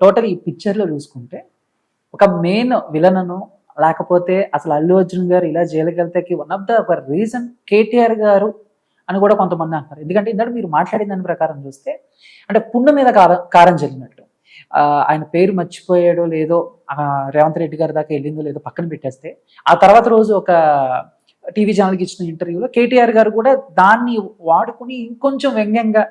Total ఈ పిక్చర్లో చూసుకుంటే ఒక మెయిన్ విలనను లేకపోతే అసలు అల్లు అర్జున్ గారు ఇలా జైలుకెళ్తేకి వన్ ఆఫ్ ద ఒక రీజన్ కేటీఆర్ గారు అని కూడా కొంతమంది అంటారు. ఎందుకంటే ఇందాక మీరు మాట్లాడిన దాని ప్రకారం చూస్తే అంటే పుండు మీద కారం కారం జరిగినట్టు. ఆయన పేరు మర్చిపోయాడో లేదో రేవంత్ రెడ్డి గారి దాకా వెళ్ళిందో లేదో పక్కన పెట్టేస్తే ఆ తర్వాత రోజు ఒక టీవీ ఛానల్కి ఇచ్చిన ఇంటర్వ్యూలో కేటీఆర్ గారు కూడా దాన్ని వాడుకుని ఇంకొంచెం వ్యంగ్యంగా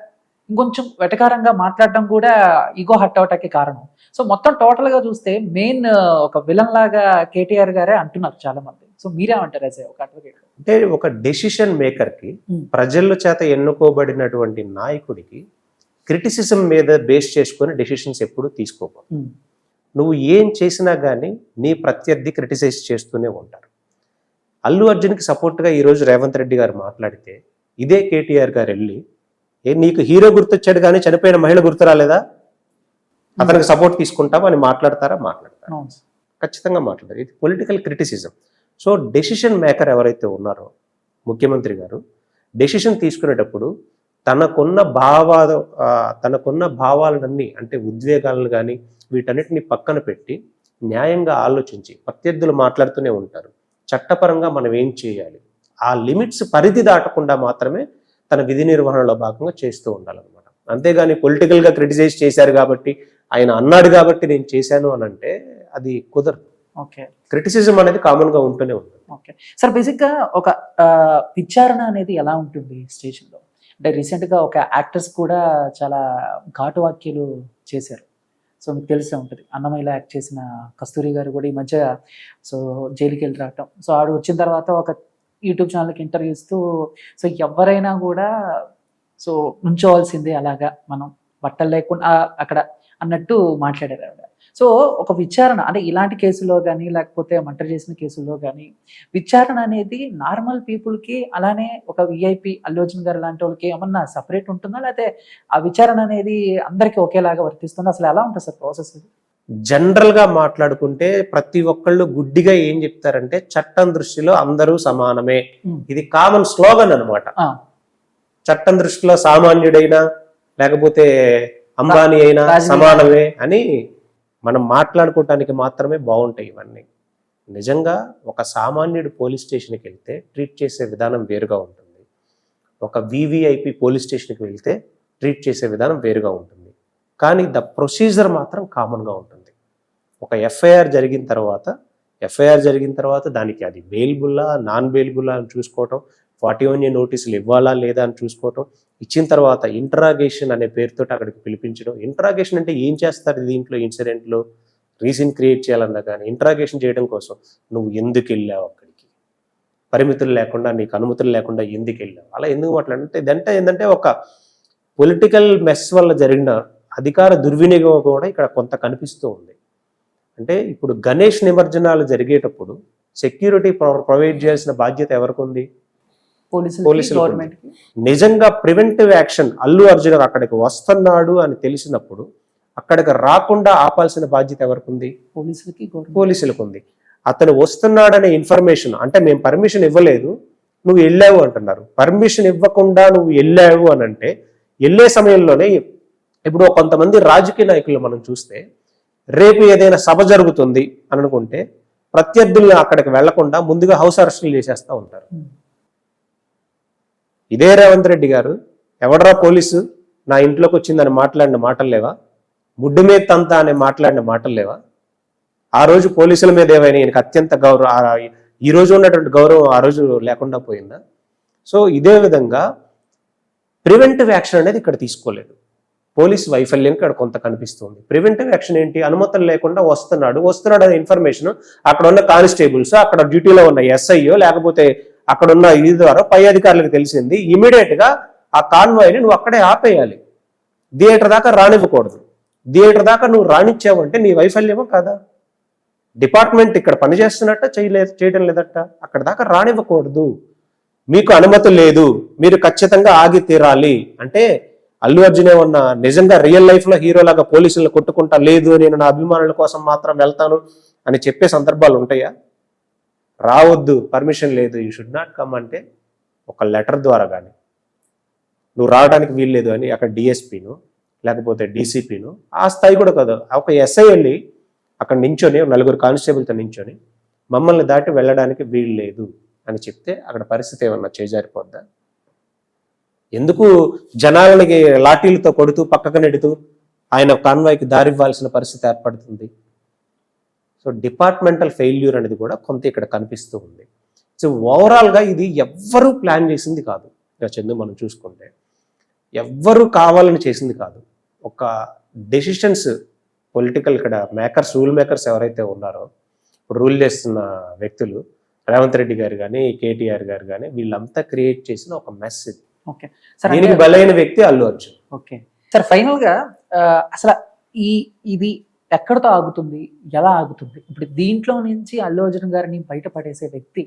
ఇంకొంచెం వెటకారంగా మాట్లాడడం కూడా ఈగో హట్ అవటానికి కారణం. సో మొత్తం టోటల్గా చూస్తే మెయిన్ ఒక విలన్ లాగా కేటీఆర్ గారే అంటున్నారు చాలా మంది సో మీరేమంటారు యాజ్ ఒక అడ్వకేట్ అంటే ఒక డెసిషన్ మేకర్కి Hmm. ప్రజల చేత ఎన్నుకోబడినటువంటి నాయకుడికి క్రిటిసిజం మీద బేస్ చేసుకొని డెసిషన్స్ ఎప్పుడు తీసుకోకూడదు. నువ్వు ఏం చేసినా కానీ నీ ప్రత్యర్థి క్రిటిసైజ్ చేస్తూనే ఉంటారు. అల్లు అర్జున్కి సపోర్ట్గా ఈరోజు రేవంత్ రెడ్డి గారు మాట్లాడితే ఇదే కేటీఆర్ గారు వెళ్ళి ఏ నీకు హీరో గుర్తొచ్చాడు కానీ చనిపోయిన మహిళ గుర్తు రాలేదా? అతనికి సపోర్ట్ తీసుకుంటావా? అని మాట్లాడతారా? మాట్లాడతారా? ఖచ్చితంగా మాట్లాడారు ఇది political criticism so decision maker ఎవరైతే ఉన్నారో ముఖ్యమంత్రి గారు డెసిషన్ తీసుకునేటప్పుడు తనకున్న భావాల ఆ, తనకున్న భావాలన్నీ అంటే ఉద్వేగాలను కానీ వీటన్నిటిని పక్కన పెట్టి న్యాయంగా ఆలోచించి ప్రత్యర్థులు మాట్లాడుతూనే ఉంటారు. చట్టపరంగా మనం ఏం చేయాలి? ఆ లిమిట్స్ పరిధి దాటకుండా మాత్రమే తన విధి నిర్వహణలో భాగంగా చేస్తూ ఉండాలన్నమాట. అంతేగాని పొలిటికల్గా క్రిటిసైజ్ చేశారు కాబట్టి ఆయన అన్నాడు కాబట్టి నేను చేశాను అని అంటే అది కుదరదు. ఓకే. క్రిటిసిజం అనేది కామన్గా ఉంటూనే ఉంటుంది. ఓకే. సార్ బేసిక్గా ఒక విచారణ అనేది ఎలా ఉంటుంది స్టేషన్లో అంటే రీసెంట్గా ఒక యాక్టర్స్ కూడా చాలా ఘాటు వాక్యాలు చేశారు. సో మీకు తెలిసే ఉంటుంది. అన్నమయ్యలో యాక్ట్ చేసిన కస్తూరి గారు కూడా ఈ మధ్య సో జైలుకి వెళ్ళి రావటం. సో ఆడు వచ్చిన తర్వాత ఒక యూట్యూబ్ ఛానల్కి ఇంటర్వ్యూ ఇస్తూ సో ఎవరైనా కూడా సో ఉంచోవాల్సిందే అలాగా మనం బట్టలు లేకుండా అక్కడ అన్నట్టు మాట్లాడారు ఆవిడ. సో ఒక విచారణ అంటే ఇలాంటి కేసులో కానీ లేకపోతే మంటర్ చేసిన కేసుల్లో కానీ విచారణ అనేది నార్మల్ పీపుల్కి అలానే ఒక విఐపి అల్లు గారు లాంటి వాళ్ళకి ఏమన్నా సపరేట్ ఉంటుందా? లేకపోతే ఆ విచారణ అనేది అందరికీ ఒకేలాగా వర్తిస్తుంది? అసలు ఎలా ఉంటుంది సార్ ప్రాసెస్ గా మాట్లాడుకుంటే ప్రతి ఒక్కళ్ళు గుడ్డిగా ఏం చెప్తారంటే చట్టం దృష్టిలో అందరూ సమానమే. ఇది కామన్ స్లోగన్ అన్నమాట. చట్టం దృష్టిలో సామాన్యుడైనా లేకపోతే అంబానీ అయినా సమానమే అని మనం మాట్లాడుకోవటానికి మాత్రమే బాగుంటాయి ఇవన్నీ. నిజంగా ఒక సామాన్యుడు పోలీస్ స్టేషన్కి వెళ్తే ట్రీట్ చేసే విధానం వేరుగా ఉంటుంది. ఒక వివిఐపి పోలీస్ స్టేషన్కి వెళ్తే ట్రీట్ చేసే విధానం వేరుగా ఉంటుంది. కానీ ద ప్రొసీజర్ మాత్రం కామన్గా ఉంటుంది. ఒక ఎఫ్ఐఆర్ జరిగిన తర్వాత ఎఫ్ఐఆర్ జరిగిన తర్వాత దానికి అది బెయిల్బుల్లా నాన్ బెయిల్బుల్లా అని చూసుకోవటం ఫార్టీ వన్ నోటీసులు ఇవ్వాలా లేదా అని చూసుకోవటం ఇచ్చిన తర్వాత ఇంటరాగేషన్ అనే పేరుతో అక్కడికి పిలిపించడం. ఇంటరాగేషన్ అంటే ఏం చేస్తారు దీంట్లో ఇన్సిడెంట్లో రీజన్ క్రియేట్ చేయాలన్నా కానీ ఇంటరాగేషన్ చేయడం కోసం నువ్వు ఎందుకు వెళ్ళావు అక్కడికి? పరిమితులు లేకుండా నీకు అనుమతులు లేకుండా ఎందుకు వెళ్ళావు? అలా ఎందుకు మాట్లాడంటే ఇదంటే ఏంటంటే ఒక పొలిటికల్ మెస్ వల్ల జరిగిన అధికార దుర్వినియోగం కూడా ఇక్కడ కొంత కనిపిస్తూ ఉంది. అంటే ఇప్పుడు గణేష్ నిమజ్జనాలు జరిగేటప్పుడు సెక్యూరిటీ ప్రొవైడ్ చేయాల్సిన బాధ్యత ఎవరికి ఉంది పోలీసులు నిజంగా ప్రివెంటివ్ యాక్షన్ అల్లు అర్జున్ అక్కడికి వస్తున్నాడు అని తెలిసినప్పుడు అక్కడికి రాకుండా ఆపాల్సిన బాధ్యత ఎవరికి ఉంది పోలీసులకి పోలీసులకు ఉంది అతను వస్తున్నాడనే ఇన్ఫర్మేషన్ అంటే మేము పర్మిషన్ ఇవ్వలేదు నువ్వు వెళ్ళావు అంటున్నారు. పర్మిషన్ ఇవ్వకుండా నువ్వు వెళ్ళావు అని అంటే వెళ్ళే సమయంలోనే ఇప్పుడు కొంతమంది రాజకీయ నాయకులు మనం చూస్తే రేపు ఏదైనా సభ జరుగుతుంది అని అనుకుంటే ప్రత్యర్థుల్ని అక్కడికి వెళ్ళకుండా ముందుగా హౌస్ అరెస్టులు చేసేస్తూ ఉంటారు. ఇదే రేవంత్ రెడ్డి గారు ఎవడరా పోలీసు? నా ఇంట్లోకి వచ్చిందని మాట్లాడిన మాటలు లేవా? ముడ్డు మీద తంత అని మాట్లాడిన మాటలు లేవా? ఆ రోజు పోలీసుల మీద ఏమైనా ఈయనకి అత్యంత గౌరవం ఈ రోజు ఉన్నటువంటి గౌరవం ఆ రోజు లేకుండా పోయిందా? సో ఇదే విధంగా ప్రివెంటివ్ యాక్షన్ అనేది ఇక్కడ తీసుకోలేదు. పోలీస్ వైఫల్యం ఇక్కడ కొంత కనిపిస్తుంది. ప్రివెంటివ్ యాక్షన్ ఏంటి? అనుమతులు లేకుండా వస్తున్నాడు. వస్తున్నాడు అనే ఇన్ఫర్మేషన్ అక్కడ ఉన్న కానిస్టేబుల్స్ అక్కడ డ్యూటీలో ఉన్న ఎస్ఐఓ లేకపోతే అక్కడ ఉన్న ఇది ద్వారా పై అధికారులకు తెలిసింది ఇమీడియట్గా ఆ కాన్వాయ్ని నువ్వు అక్కడే ఆపేయాలి. థియేటర్ దాకా రానివ్వకూడదు. థియేటర్ దాకా నువ్వు రాణించావంటే నీ వైఫల్యమో కాదా? డిపార్ట్మెంట్ ఇక్కడ పనిచేస్తున్నట్ట చేయలేదు చేయడం లేదట. అక్కడ దాకా రానివ్వకూడదు. మీకు అనుమతి లేదు. మీరు ఖచ్చితంగా ఆగి తీరాలి. అంటే అల్లు అర్జున్ ఏమన్నా నిజంగా రియల్ లైఫ్లో హీరో పోలీసులను కొట్టుకుంటా లేదు నేను నా అభిమానుల కోసం మాత్రం వెళ్తాను అని చెప్పే సందర్భాలు ఉంటాయా? రావద్దు పర్మిషన్ లేదు. యూ షుడ్ నాట్ కమ్ అంటే ఒక లెటర్ ద్వారా కానీ. నువ్వు రావడానికి వీల్లేదు అని అక్కడ డిఎస్పీను లేకపోతే డీసీపీను ఆ స్థాయి కూడా కాదు. ఒక ఎస్ఐ వెళ్ళి అక్కడ నించొని నలుగురు కానిస్టేబుల్తో నించొని మమ్మల్ని దాటి వెళ్ళడానికి వీలు లేదు అని చెప్తే అక్కడ పరిస్థితి ఏమన్నా చేజారిపోద్దా? ఎందుకు జనాలకి లాఠీలతో కొడుతూ పక్కకు నెడుతూ ఆయన కాన్వాయ్కి దారివ్వాల్సిన పరిస్థితి ఏర్పడుతుంది? సో డిపార్ట్మెంటల్ ఫెయిల్యూర్ అనేది కూడా కొంత ఇక్కడ కనిపిస్తూ ఉంది. సో ఓవరాల్గా ఇది ఎవ్వరూ ప్లాన్ చేసింది కాదు. ఇక చందు మనం చూసుకుంటే ఎవ్వరూ కావాలని చేసింది కాదు. ఒక డెసిషన్స్ పొలిటికల్ ఇక్కడ మేకర్స్ రూల్ మేకర్స్ ఎవరైతే ఉన్నారో ఇప్పుడు రూల్ చేస్తున్న వ్యక్తులు రేవంత్ రెడ్డి గారు కానీ కేటీఆర్ గారు కానీ వీళ్ళంతా క్రియేట్ చేసిన ఒక మెస్ ఇది. ఓకే. సార్ దీనికి బలైన వ్యక్తి అల్లు అర్జున్. ఓకే. సార్ ఫైనల్గా అసలు ఈ ఇది ఎక్కడితో ఆగుతుంది? ఎలా ఆగుతుంది? ఇప్పుడు దీంట్లో నుంచి అల్లు అర్జున్ గారిని బయటపడేసే వ్యక్తి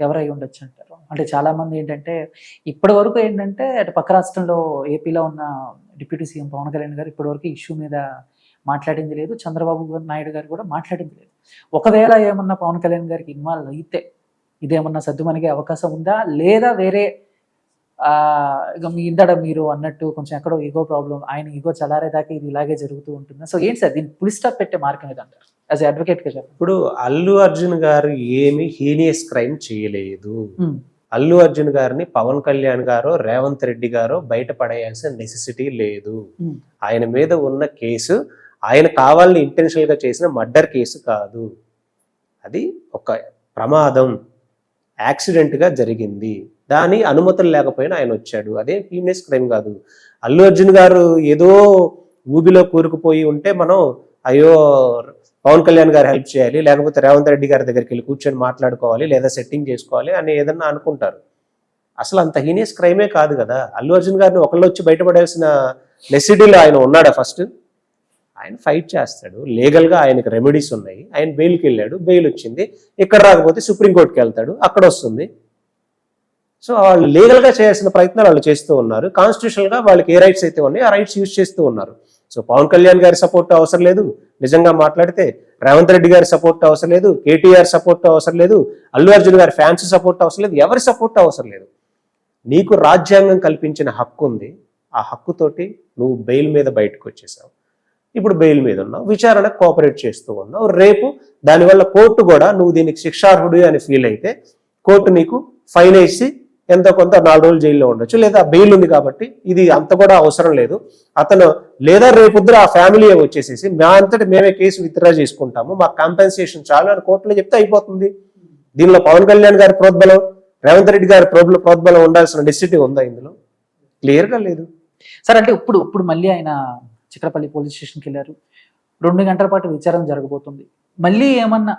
ఎవరై ఉండొచ్చు అంటారు? అంటే చాలా మంది ఏంటంటే ఇప్పటి వరకు ఏంటంటే అటు పక్క రాష్ట్రంలో ఏపీలో ఉన్న డిప్యూటీ సీఎం పవన్ కళ్యాణ్ గారు ఇప్పటి వరకు ఇష్యూ మీద మాట్లాడింది లేదు. చంద్రబాబు నాయుడు గారు కూడా మాట్లాడింది లేదు. ఒకవేళ ఏమన్నా పవన్ కళ్యాణ్ గారికి ఇన్వాల్వ్ అయితే ఇదేమన్నా సర్దుమనిగే అవకాశం ఉందా? లేదా వేరే ఇక మీ ఇందడ మీరు అన్నట్టు కొంచెం ఎక్కడో ఈగో ప్రాబ్లం ఆయన ఈగో చలారేదాకా ఇది ఇలాగే జరుగుతూ ఉంటుంది. సో ఏంటి సార్? దీన్ని పులి స్టాప్ పెట్టే మార్గం ఇది అంటారు యాజ్ అడ్వకేట్గా ఇప్పుడు అల్లు అర్జున్ గారు ఏమి హీనియస్ క్రైమ్ చేయలేదు. ఉమ్, అల్లు అర్జున్ గారిని పవన్ కళ్యాణ్ గారు రేవంత్ రెడ్డి గారు బయట పడేయాల్సిన నెసెసిటీ లేదు. ఉమ్, ఆయన మీద ఉన్న కేసు ఆయన కావాలని ఇంటెన్షనల్గా చేసిన మర్డర్ కేసు కాదు. అది ఒక ప్రమాదం. యాక్సిడెంట్గా జరిగింది. దాని అనుమతులు లేకపోయినా ఆయన వచ్చాడు. అదే హీనియస్ క్రైమ్ కాదు. అల్లు అర్జున్ గారు ఏదో ఊబిలో కూరుకుపోయి ఉంటే మనం అయ్యో పవన్ కళ్యాణ్ గారు హెల్ప్ చేయాలి లేకపోతే రేవంత్ రెడ్డి గారి దగ్గరికి వెళ్ళి కూర్చొని మాట్లాడుకోవాలి లేదా సెట్టింగ్ చేసుకోవాలి అని ఏదన్నా అనుకుంటారు. అసలు అంత హీనియస్ క్రైమే కాదు కదా. అల్లు అర్జున్ గారిని ఒకళ్ళు వచ్చి బయటపడాల్సిన నెసిటీలో ఆయన ఉన్నాడా ఫస్ట్? ఆయన ఫైట్ చేస్తాడు. లీగల్గా ఆయనకి రెమెడీస్ ఉన్నాయి. ఆయన బెయిల్కి వెళ్ళాడు. బెయిల్ వచ్చింది. ఇక్కడ రాకపోతే సుప్రీంకోర్టుకి వెళ్తాడు. అక్కడ వస్తుంది. సో వాళ్ళు లీగల్గా చేయాల్సిన ప్రయత్నాలు వాళ్ళు చేస్తూ ఉన్నారు. కాన్స్టిట్యూషనల్గా వాళ్ళకి ఏ రైట్స్ అయితే ఉన్నాయో ఆ రైట్స్ యూజ్ చేస్తూ ఉన్నారు. సో పవన్ కళ్యాణ్ గారి సపోర్ట్ అవసరం లేదు. నిజంగా మాట్లాడితే రేవంత్ రెడ్డి గారి సపోర్ట్ అవసరం లేదు. కేటీఆర్ సపోర్ట్ అవసరం లేదు. అల్లు అర్జున్ గారి ఫ్యాన్స్ సపోర్ట్ అవసరం లేదు. ఎవరి సపోర్ట్ అవసరం లేదు. నీకు రాజ్యాంగం కల్పించిన హక్కు ఉంది. ఆ హక్కుతోటి నువ్వు బెయిల్ మీద బయటకు వచ్చేసావు. ఇప్పుడు బెయిల్ మీద ఉన్నావు. విచారణ కోఆపరేట్ చేస్తూ ఉన్నావు. రేపు దానివల్ల కోర్టు కూడా నువ్వు దీనికి శిక్షార్హుడు అని ఫీల్ అయితే కోర్టు నీకు ఫైన్ వేసి ఎంతో కొంత నాలుగు రోజులు జైల్లో ఉండొచ్చు. లేదా బెయిల్ ఉంది కాబట్టి ఇది అంత కూడా అవసరం లేదు. అతను లేదా రేపొద్దున ఆ ఫ్యామిలీ వచ్చేసేసి మా అంతటి మేమే కేసు విత్డ్రా చేసుకుంటాము మా కాంపెన్సేషన్ చాలు అని కోర్టులో చెప్తే అయిపోతుంది. దీనిలో పవన్ కళ్యాణ్ గారి ప్రోద్బలం రేవంత్ రెడ్డి గారి ప్రోద్బల ప్రోద్బలం ఉండాల్సిన డెసిటీ ఉందా ఇందులో? క్లియర్గా లేదు. సార్ అంటే ఇప్పుడు ఇప్పుడు మళ్ళీ ఆయన చిక్కడపల్లి పోలీస్ స్టేషన్కి వెళ్ళారు. రెండు గంటల పాటు విచారణ జరగబోతుంది. మళ్ళీ ఏమన్నా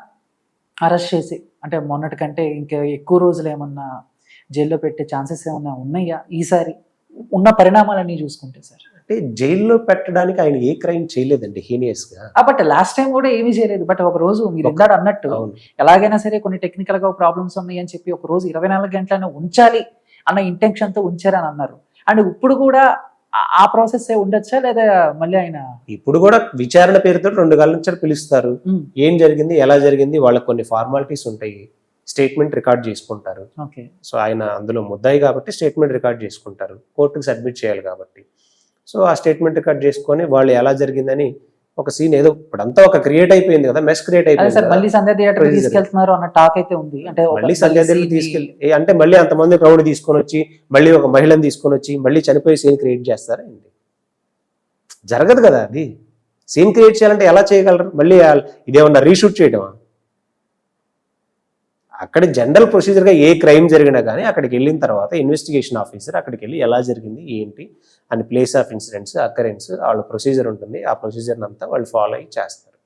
అరెస్ట్ చేసి అంటే మొన్నటి కంటే ఇంకా ఎక్కువ రోజులు ఏమన్నా జైల్లో పెట్టే ఛాన్సెస్ ఏమన్నా ఉన్నాయా? ఈసారి ఉన్న పరిణామాలన్నీ చూసుకుంటే సార్. అంటే జైల్లో పెట్టడానికి ఆయన ఏ క్రైమ్ చేయలేదండి హీనియస్గా బట్ లాస్ట్ టైం కూడా ఏమీ చేయలేదు. బట్ ఒక రోజు మీరు ఇందాక అన్నట్టు ఎలాగైనా సరే కొన్ని టెక్నికల్గా ప్రాబ్లమ్స్ ఉన్నాయి అని చెప్పి ఒక రోజు ఇరవై నాలుగు గంటలను ఉంచాలి అన్న ఇంటెన్షన్తో ఉంచారని అన్నారు. అండ్ ఇప్పుడు కూడా ఆ- ప్రాసెస్ ఉండొచ్చా లేదా మళ్ళీ ఆయన ఇప్పుడు కూడా విచారణ పేరుతో రెండు గంటల నుంచి పిలుస్తారు. ఏం జరిగింది ఎలా జరిగింది వాళ్ళకి కొన్ని ఫార్మాలిటీస్ ఉంటాయి. స్టేట్మెంట్ రికార్డ్ చేసుకుంటారు. సో ఆయన అందులో ముద్దాయి కాబట్టి స్టేట్మెంట్ రికార్డ్ చేసుకుంటారు. కోర్టుకి సబ్మిట్ చేయాలి కాబట్టి. సో ఆ స్టేట్మెంట్ రికార్డ్ చేసుకొని వాళ్ళు ఎలా జరిగిందని ఒక సీన్ ఏదో ఇప్పుడంతా ఒక క్రియేట్ అయిపోయింది కదా మెస్ క్రియేట్ అయిపోయింది. మళ్ళీ సంధ్య థియేటర్ Crazy తీసుకెళ్తున్నారు అన్న టాక్ అయితే ఉంది. అంటే మళ్ళీ తీసుకెళ్ళి అంటే అంతమంది క్రౌడ్ తీసుకొని వచ్చి మళ్ళీ ఒక మహిళను తీసుకొని వచ్చి మళ్ళీ చనిపోయి సీన్ క్రియేట్ చేస్తారా ఏంటి? జరగదు కదా అది. సీన్ క్రియేట్ చేయాలంటే ఎలా చేయగలరు? మళ్ళీ ఇదేమన్నా రీషూట్ చేయడమా అక్కడ జనరల్ ప్రొసీజర్గా ఏ క్రైమ్ జరిగినా కానీ అక్కడికి వెళ్ళిన తర్వాత ఇన్వెస్టిగేషన్ ఆఫీసర్ అక్కడికి వెళ్ళి ఎలా జరిగింది ఏంటి అని ప్లేస్ ఆఫ్ ఇన్సిడెంట్స్ అకరెన్స్ వాళ్ళ ప్రొసీజర్ ఉంటుంది. ఆ ప్రొసీజర్ అంతా వాళ్ళు ఫాలో అయ్యి చేస్తారు.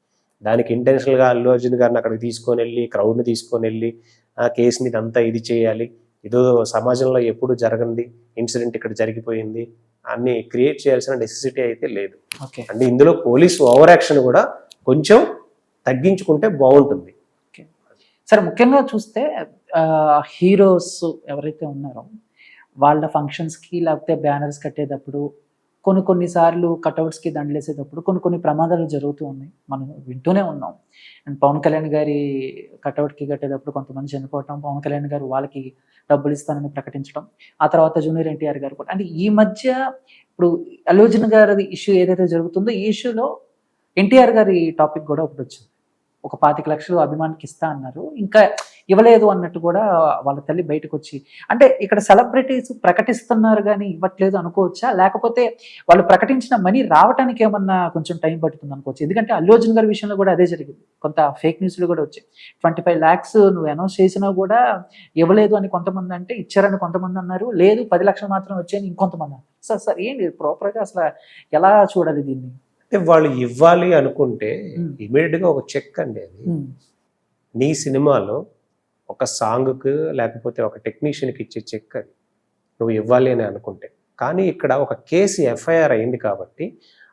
దానికి ఇంటెన్షనల్గా అల్లు అర్జున్ గారిని అక్కడికి తీసుకొని వెళ్ళి క్రౌడ్ని తీసుకొని వెళ్ళి ఆ కేసుని ఇదంతా ఇది చేయాలి. ఏదో సమాజంలో ఎప్పుడు జరగంది ఇన్సిడెంట్ ఇక్కడ జరిగిపోయింది అన్ని క్రియేట్ చేయాల్సిన నెసెసిటీ అయితే లేదు. అంటే ఇందులో పోలీస్ ఓవర్ యాక్షన్ కూడా కొంచెం తగ్గించుకుంటే బాగుంటుంది. సరే ముఖ్యంగా చూస్తే హీరోస్ ఎవరైతే ఉన్నారో వాళ్ళ ఫంక్షన్స్కి కి లేకపోతే బ్యానర్స్ కట్టేటప్పుడు కొన్ని కొన్ని సార్లు కట్అవుట్స్కి దండలేసేటప్పుడు కొన్ని కొన్ని ప్రమాదాలు జరుగుతూ ఉన్నాయి. మనం వింటూనే ఉన్నాం. అండ్ పవన్ కళ్యాణ్ గారి కట్అవుట్కి కట్టేటప్పుడు కొంతమంది చనిపోవటం పవన్ కళ్యాణ్ గారు వాళ్ళకి డబ్బులు ఇస్తానని ప్రకటించడం ఆ తర్వాత జూనియర్ ఎన్టీఆర్ గారు కూడా. అంటే ఈ మధ్య ఇప్పుడు అల్లు గారి ఇష్యూ ఏదైతే జరుగుతుందో ఈ ఇష్యూలో ఎన్టీఆర్ గారి టాపిక్ కూడా ఒకటి వచ్చింది. ఒక పాతిక లక్షలు అభిమానికి ఇస్తా అన్నారు. ఇంకా ఇవ్వలేదు అన్నట్టు కూడా వాళ్ళ తల్లి బయటకు వచ్చి అంటే ఇక్కడ సెలబ్రిటీస్ ప్రకటిస్తున్నారు కానీ ఇవ్వట్లేదు అనుకోవచ్చా? లేకపోతే వాళ్ళు ప్రకటించిన మనీ రావడానికి ఏమన్నా కొంచెం టైం పడుతుంది అనుకోవచ్చు? ఎందుకంటే అల్లు అర్జున్ గారి విషయంలో కూడా అదే జరిగింది. కొంత ఫేక్ న్యూస్లు కూడా వచ్చాయి. ట్వంటీ ఫైవ్ ల్యాక్స్ నువ్వు అనౌన్స్ చేసినా కూడా ఇవ్వలేదు అని కొంతమంది అంటే ఇచ్చారని కొంతమంది అన్నారు. లేదు పది లక్షలు మాత్రం వచ్చాయని ఇంకొంతమంది అన్నారు. సార్ సార్ ఏంటి ప్రాపర్గా అసలు ఎలా చూడాలి దీన్ని? అంటే వాళ్ళు ఇవ్వాలి అనుకుంటే Hmm. ఇమీడియట్గా ఒక చెక్ అండి అది. నీ సినిమాలో ఒక సాంగ్కి లేకపోతే ఒక టెక్నీషియన్కి ఇచ్చే చెక్ అది. నువ్వు ఇవ్వాలి అని అనుకుంటే. కానీ ఇక్కడ ఒక కేసు ఎఫ్ఐఆర్ అయింది కాబట్టి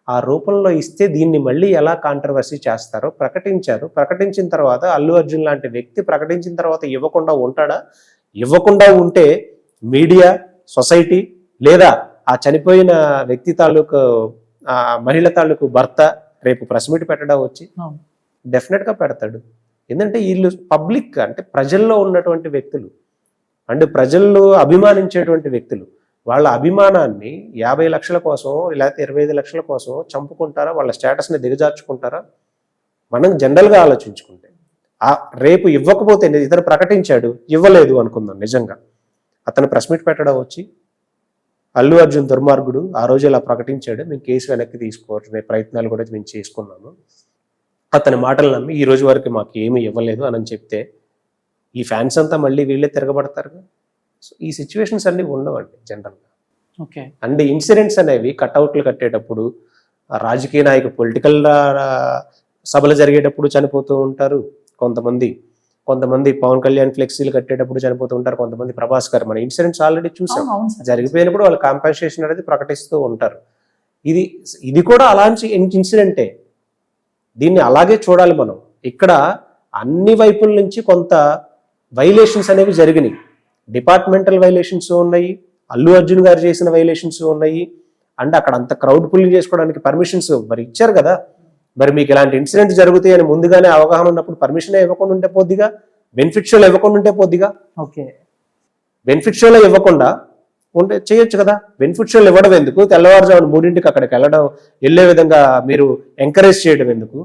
ఆ రూపంలో ఇస్తే దీన్ని మళ్ళీ ఎలా కాంట్రవర్సీ చేస్తారో ప్రకటించారు. ప్రకటించిన తర్వాత అల్లు అర్జున్ లాంటి వ్యక్తి ప్రకటించిన తర్వాత ఇవ్వకుండా ఉంటాడా? ఇవ్వకుండా ఉంటే మీడియా సొసైటీ లేదా ఆ చనిపోయిన వ్యక్తి తాలూకు మహిళ తాలూకు భర్త రేపు ప్రెస్ మీట్ పెట్టడం వచ్చి. డెఫినెట్గా పెడతాడు. ఎందుకంటే వీళ్ళు పబ్లిక్ అంటే ప్రజల్లో ఉన్నటువంటి వ్యక్తులు అంటే ప్రజల్లో అభిమానించేటువంటి వ్యక్తులు వాళ్ళ అభిమానాన్ని యాభై లక్షల కోసం లేకపోతే ఇరవై ఐదు లక్షల కోసం చంపుకుంటారా? వాళ్ళ స్టేటస్ని దిగజార్చుకుంటారా? మనం జనరల్గా ఆలోచించుకుంటే ఆ రేపు ఇవ్వకపోతే ఇతను ప్రకటించాడు ఇవ్వలేదు అనుకుందాం నిజంగా. అతను ప్రెస్ మీట్ పెట్టడం వచ్చి అల్లు అర్జున్ దుర్మార్గుడు ఆ రోజు ఇలా ప్రకటించాడు మేము కేసు వెనక్కి తీసుకోవటమే ప్రయత్నాలు కూడా మేము చేసుకున్నాము. అతని మాటలు నమ్మి ఈ రోజు వరకు మాకు ఏమీ ఇవ్వలేదు అని చెప్తే ఈ ఫ్యాన్స్ అంతా మళ్ళీ వీళ్ళే తిరగబడతారు సో ఈ సిచ్యువేషన్స్ అన్నీ ఉండవండి జనరల్గా ఓకే. అండ్ ఇన్సిడెంట్స్ అనేవి కట్అవుట్లు కట్టేటప్పుడు రాజకీయ నాయకులు పొలిటికల్ సభలు జరిగేటప్పుడు చనిపోతూ ఉంటారు కొంతమంది. కొంతమంది పవన్ కళ్యాణ్ ఫ్లెక్సీలు కట్టేటప్పుడు చనిపోతూ ఉంటారు కొంతమంది ప్రభాస్ గారు మన ఇన్సిడెంట్స్ ఆల్రెడీ చూసాం. జరిగిపోయినప్పుడు వాళ్ళు కాంపెన్సేషన్ అనేది ప్రకటిస్తూ ఉంటారు. ఇది ఇది కూడా అలాంటి ఇన్సిడెంటే. దీన్ని అలాగే చూడాలి మనం. ఇక్కడ అన్ని వైపుల నుంచి కొంత వైలేషన్స్ అనేవి జరిగినాయి. డిపార్ట్మెంటల్ వైలేషన్స్ ఉన్నాయి అల్లు అర్జున్ గారు చేసిన వైలేషన్స్ ఉన్నాయి అండ్ అక్కడ అంత క్రౌడ్ పుల్లింగ్ చేసుకోవడానికి పర్మిషన్స్ మరి ఇచ్చారు కదా. మరి మీకు ఇలాంటి ఇన్సిడెంట్ జరుగుతాయి అని ముందుగానే అవగాహన ఉన్నప్పుడు పర్మిషన్ ఇవ్వకుండా ఉంటే పోద్దిగా? బెనిఫిట్ షోలో ఇవ్వకుండా ఉంటే పోద్దిగా? ఓకే. బెనిఫిట్ షోలో ఇవ్వకుండా ఉంటే చేయొచ్చు కదా? బెనిఫిట్ షోలు ఇవ్వడం ఎందుకు? తెల్లవారుజామున మూడింటికి అక్కడికి వెళ్ళడం వెళ్ళే విధంగా మీరు ఎంకరేజ్ చేయడం ఎందుకు?